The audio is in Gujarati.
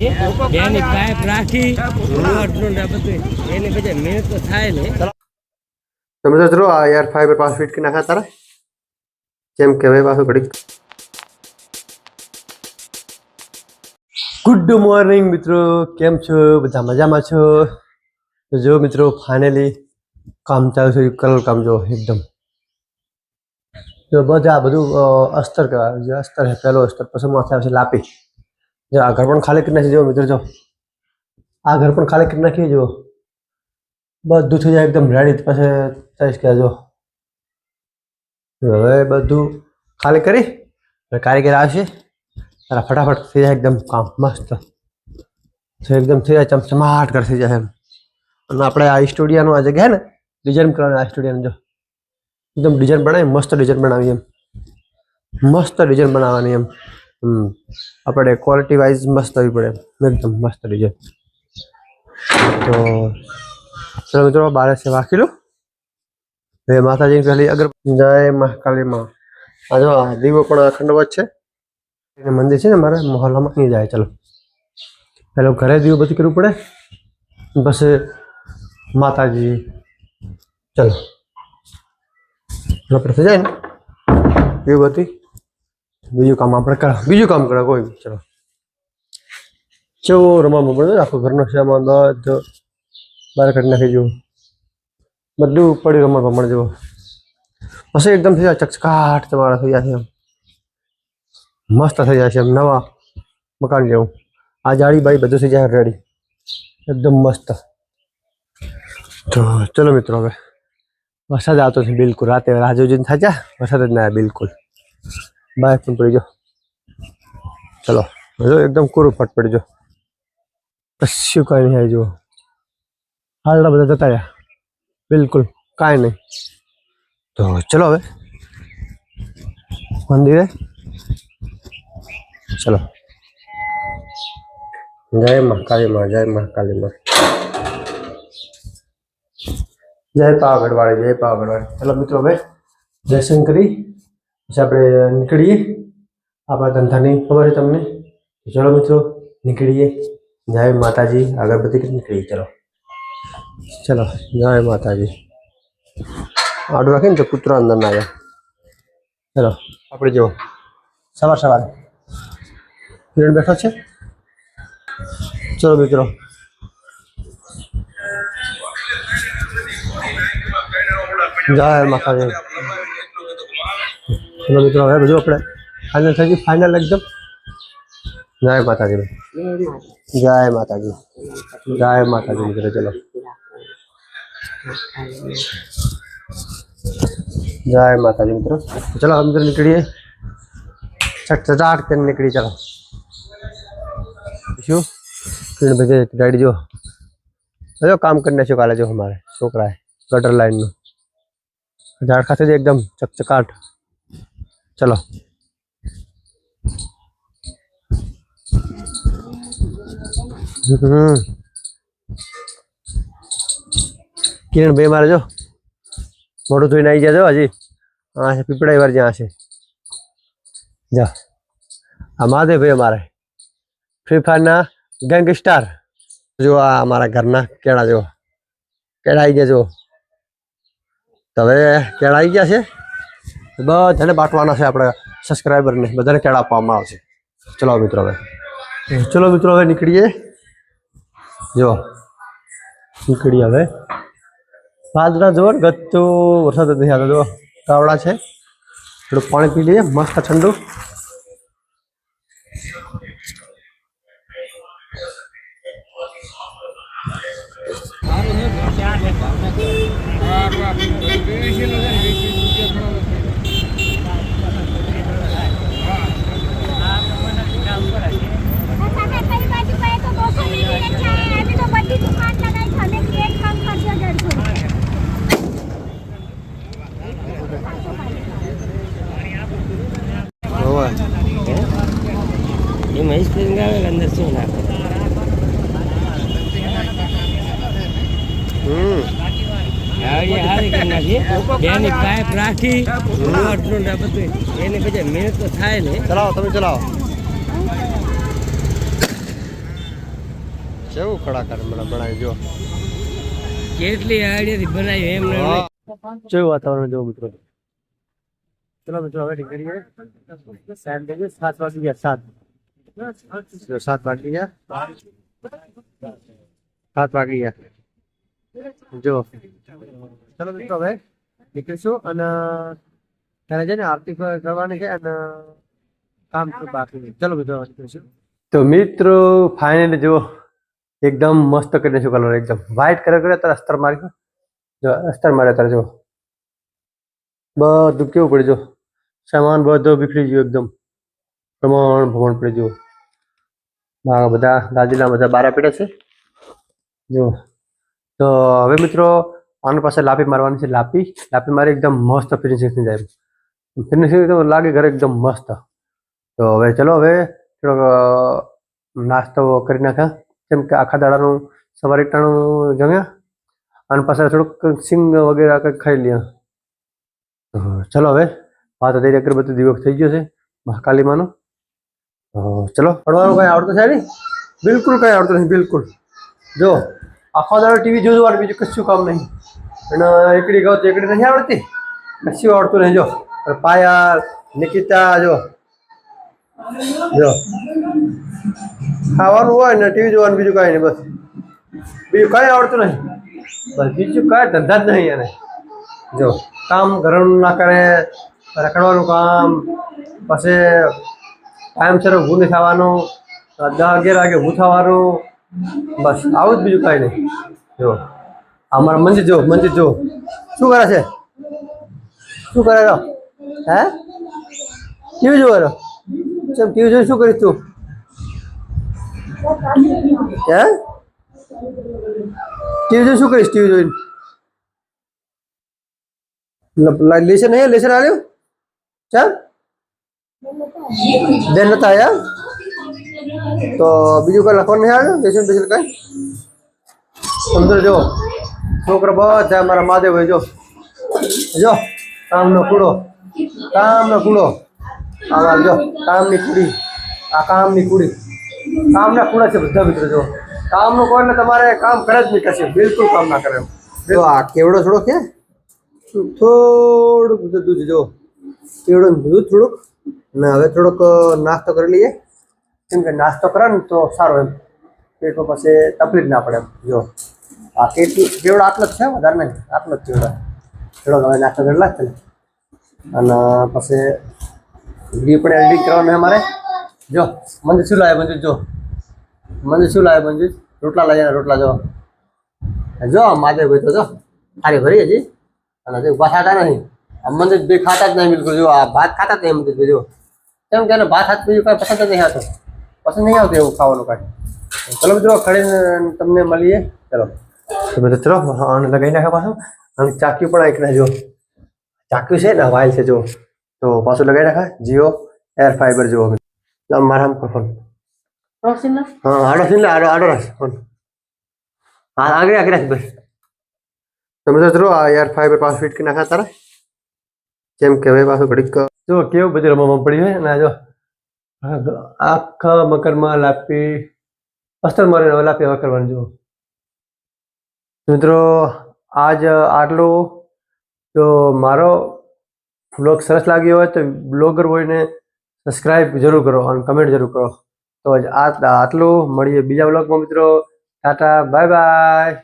એની પાઇપ રાખી રોડનું ને બધું. એની પછી મેં તો થાય ને. તમે તો ચલો આ યાર ફાઈબર પાસ ફિટ કે નાખા તારા. જેમ કહેવાય પાછું ઘડીક. ગુડ મોર્નિંગ મિત્રો કેમ છો? બધા મજામાં છો? તો જો મિત્રો ફાઇનલી કામ ચાલુ છે કલર કામ જો એકદમ. જો બધા બધું અસ્તર કહેવાય જે અસ્તર છે પહેલો અસ્તર પછી માથે આવશે લાપી. જો આ ઘર પણ ખાલી કરી નાખી જો મિત્રો, જો. આ ઘર પણ ખાલી કરી નાખી જો બધું થઈ જાય એકદમ રેડી પાસે થઈશ કે જો હવે બધું ખાલી કરી હવે કારીગર આવશે. તારા ફટાફટ થઈ જાય એકદમ કામ. મસ્ત. એકદમ થઈ જાય, ચમચમાટ કર થઈ જાય એમ. અને આપણે આ સ્ટુડિયાનું આ જગ્યા ને ડિઝાઇન કરવાનું આ સ્ટુડિયાનું જો. એકદમ ડિઝાઇન બનાવી, મસ્ત ડિઝાઇન બનાવી એમ. મસ્ત ડિઝાઇન બનાવવાની એમ. હમ. આપણે ક્વોલિટી વાઇઝ મસ્ત આવી પડે. એકદમ મસ્ત ડિઝાઇન તો, ચલો મિત્રો, બારે છે વાંકી લો. હવે માતાજીની પહેલી અગર જય મહાકાલીમાં આ દીવો પણ અખંડવત છે. મંદિર છે ને મારા મોહલ્લામાં. નહીં જાય, ચલો. પેલો ઘરે દીવો બધું કરવું પડે. બસ માતાજી. ચલો. આપણે થઈ જાય ને? દીવો બધી? બીજું કામ આપણે કરા બીજું કામ કરે કોઈ બી. ચલો. ચેવો રમવા પડે આખો ઘરનો સામાન બધો. બહાર કાઢી નાખી જવું બધું પડ્યું રમણ ભમણ જેવો પછી એકદમ થઈ જાય ચકચકાટ તમારા થઈ જાય છે એમ. મસ્ત થઈ જાય છે એમ. નવા મકાન જેવું. આ જાળી બાળી બધું થઈ જાય રેડી એકદમ મસ્ત. તો ચલો મિત્રો હવે. વરસાદ આવતો છે બિલકુલ. રાતે રાહ જોઈને થાચા વરસાદ જ ના આવે બિલકુલ. બાય પણ પડી જો ચલો જો એકદમ કોરું ફટ પડી જો કશું કાંઈ નહીં આવી જુઓ હાલના બધા જતા રહ્યા બિલકુલ કાંઈ નહીં તો ચલો હવે મંદિરે ચલો જય મહાકાળી માં જય મહાકાળી માં જય પાવાગઢ વાળી જય પાવાગઢ વાળી ચલો મિત્રો હવે દર્શન કરી પછી આપણે નીકળીએ. આપણા ધંધાની ખબર છે તમને? ચલો મિત્રો, નીકળીએ. જય માતાજી. અગરબત્તી કરી નીકળીએ. ચલો. ચલો, જય માતાજી. આડું રાખીને તો કૂતરો અંદર ના આવે ચલો, આપણે જુઓ. સવાર સવારે. કિરણ બેઠો છે? ચલો મિત્રો. જય માતાજી. ચલો મિત્રો હવે બધું આપણે ફાઇનલ થઈ ગયું ફાઇનલ એકદમ જય માતાજી જય માતાજી જય માતાજી મિત્રો ચલો જય માતાજી મિત્રો ચલો હવે મિત્રો નીકળીએ ચટચટાટ કરીને નીકળી ચલો શું કિરણ ભાઈ ગાડી જો હજો કામ કરીને શું કાલે જો અમારે છોકરાએ ગટર લાઈનનું ઝાડ ખાતે એકદમ ચકચકાટ ચલો. હમ. કિરણ ભાઈ મારે જો, મોઢું ધોઈને આવી જજો હજી. હા છે પીપળાઈ વાર જ્યાં છે. જા. આ મહાદેવ ભાઈ અમારે ફ્રી ફાયરના ગેંગસ્ટાર. જો આ અમારા ઘરના કેળા જો. કેળા આવી ગયા જો. તો હવે કેળા આવી ગયા છે? બધાને બાંટવાના છે આપણે સબસ્ક્રાઈબરને બધાને કેળા આપવામાં આવશે. ચલો મિત્રો હવે. ચલો મિત્રો હવે નીકળીએ. જો, નીકળીએ હવે. વાદળા જોર ગતું વરસાદ જ નથી આવતો જો કાવડા છે. થોડું પાણી પી લઈએ, મસ્ત ઠંડુ. તમે કઈ બાજુ ગયે તો બસો મિલિયન છે એમની તો બધી દુકાન લગાઈ છે અમે કેક કામ કરજો જડજો હોવે. એમાં સ્પ્રિંગ આવે કે અંદર શું નાખે હમ આવડી હારી કરી નાખી બેની પાઇપ રાખી રોડનું ને બધું એની પછી મેં તો થાય ને ચલાવો તમે ચલાવો કેવું કળાકાર મને બનાવી જો. કેટલી આઈડિયાથી બનાવી એમ. કેવું વાતાવરણ જો મિત્રો? ચલો મિત્રો હવે નીકળીએ સાત વાગે સાત વાગી ગયા સાત. સાત વાગી ગયા. સાત વાગી ગયા. જો. ચલો મિત્રો હવે નીકળીશું અને ત્યારે છે ને આરતી કરવાની છે અને કામ તો બાકી ચલો મિત્રો નીકળીશું. તો મિત્રો ફાઇનલી જો એકદમ મસ્ત કરી નાખ્યું કલર એકદમ વ્હાઈટ કલર કર્યો ત્યારે અસ્તર માર્યો જો અસ્તર માર્યો ત્યારે જો બધું કેવું પડી જો, સામાન બધો બીખરી ગયો એકદમ. પ્રમાણ ભમણ પડી ગયો. મારા બધા દાદીના બધા બારા પીડે છે. જો, તો હવે મિત્રો આની પાસે લાપી મારવાની છે, લાપી. લાપી મારી એકદમ મસ્ત ફિનિશિંગ થઈ જાય. ફિનિશિંગ એકદમ લાગે ઘરે એકદમ મસ્ત. તો હવે ચલો હવે થોડોક નાસ્તો કરી નાખ્યા કેમ કે આખા દાડાનું સવારે ટાણું જમ્યા અને પાછા થોડુંક સિંગ વગેરે કંઈક ખાઈ લ્યા. ચલો હવે, વાત દઈ અગરબત્તી દિવસ થઈ ગયો છે, મહાકાલીમાનો. તો ચલો, પડવાનું કંઈ આવડતું છે નહીં? બિલકુલ કંઈ આવડતું નહીં બિલકુલ. જો, આખો દાડો ટીવી જોવાનું બીજું કશું કામ નહીં. અને એકડી ગાવ તો એકડી નથી આવડતી. કશું આવડતું નહીં, જો. પાયા, નિકિતા, જો. જો. ખાવાનું હોય ને ટીવી જોવાનું બીજું કાંઈ નહીં, બસ. બીજું કાંઈ આવડતું નહીં. બસ બીજું કાંઈ ધંધા જ નહીં એને. જો, કામ ઘરનું ના કરે, રખડવાનું કામ, પછી ટાઈમસર ઊભું નહીં થવાનું દસ અગિયાર વાગે ઊભું થવાનું, બસ આવું જ બીજું કાંઈ નહીં. જો અમારા મંજીત જો મંજીત જો. શું કરે છે? શું કરે હે? ટીવી જોવે ટીવી જોઈ શું કરીશ તું? હે? ટીવી જોઈ શું કરીશ? ટીવી જોઈને. લેસન લેશન લેસન આવ્યું ચાલ બેન નતા આવ્યા તો બીજું કઈ લખવાનું નહીં આવ્યું? લેસન બેશન કઈ? સમજો જો. છોકરા બધા મારા મહાદેવ જો. જો, કામનો કૂડો. કામનો કૂડો. આવા જો, કામની કુડી. આ કામની કુડી. કામના ખૂણા છે બધા મિત્રો જો. કામનું કોઈ ને તમારે કામ કરે જ નહીં કશે. બિલકુલ કામ ના કરે જો આ કેવડો થોડો કે? થોડુંક દૂધ જો. કેવડો દૂધ થોડુંક? ને હવે થોડોક નાસ્તો કરી લઈએ. કેમ કે નાસ્તો કરે ને તો સારો એમ. પેટમાં પછી તકલીફ ના પડે એમ. જો. આ કેટલું કેવડો આટલો જ છે વધારે નહીં. આટલો જ કેવડો. થોડોક હવે નાસ્તો કરેલા જ છે ને. અને પછી વીડિયો પણ એડિટિંગ કરવાનું અમારે. જો મંજુ શું લાવે મંજુ જો? મંજુ શું લાવે મંજુ રોટલા લઈ રોટલા જો. જો માધે ભાઈ તો જો ખાલી ભરી હજી. અને હજી ઊભા થતા આ મંદિર બે ખાતા જ નહીં બિલકુલ, જો, આ ભાત ખાતા જ નહીં મંદિર જો. કેમ કે ભાત હાથ બીજું કાંઈ પસંદ જ નહીં આવતો. પસંદ નહીં આવતું એવું ખાવાનું કાંઈ. ચલો મિત્રો, ખડીને તમને મળીએ. ચલો. તો ચલો આને લગાવી નાખ્યા પાછું. અને ચાક્યું પણ એક જો. ચાક્યું છે ને, વાયલ છે, જો. તો પાછું લગાવી નાખા જીઓ એર ફાઈબર જુઓ છે ને આડો આડો રાખ ફોન. હા આગળ આગળ રાખ બસ. તમે તો ચલો આ યાર ફાઈબર પાસ ફીટ કે નાખા તારા? જેમ કે હવે પાછું ઘડીક જો કેવું બધું રમવામાં પડી હોય અને આ જો આખા મકરમાં લાપી અસ્તર મારે હવે લાપી હવે કરવાની જુઓ. મિત્રો આજ આટલું જો મારો બ્લોગ સરસ લાગ્યો હોય તો બ્લોગર હોયને સબસ્ક્રાઇબ જરૂર કરો અને કમેન્ટ જરૂર કરો. તો આટલું. મળીએ બીજા બ્લોગમાં મિત્રો. Tata bye bye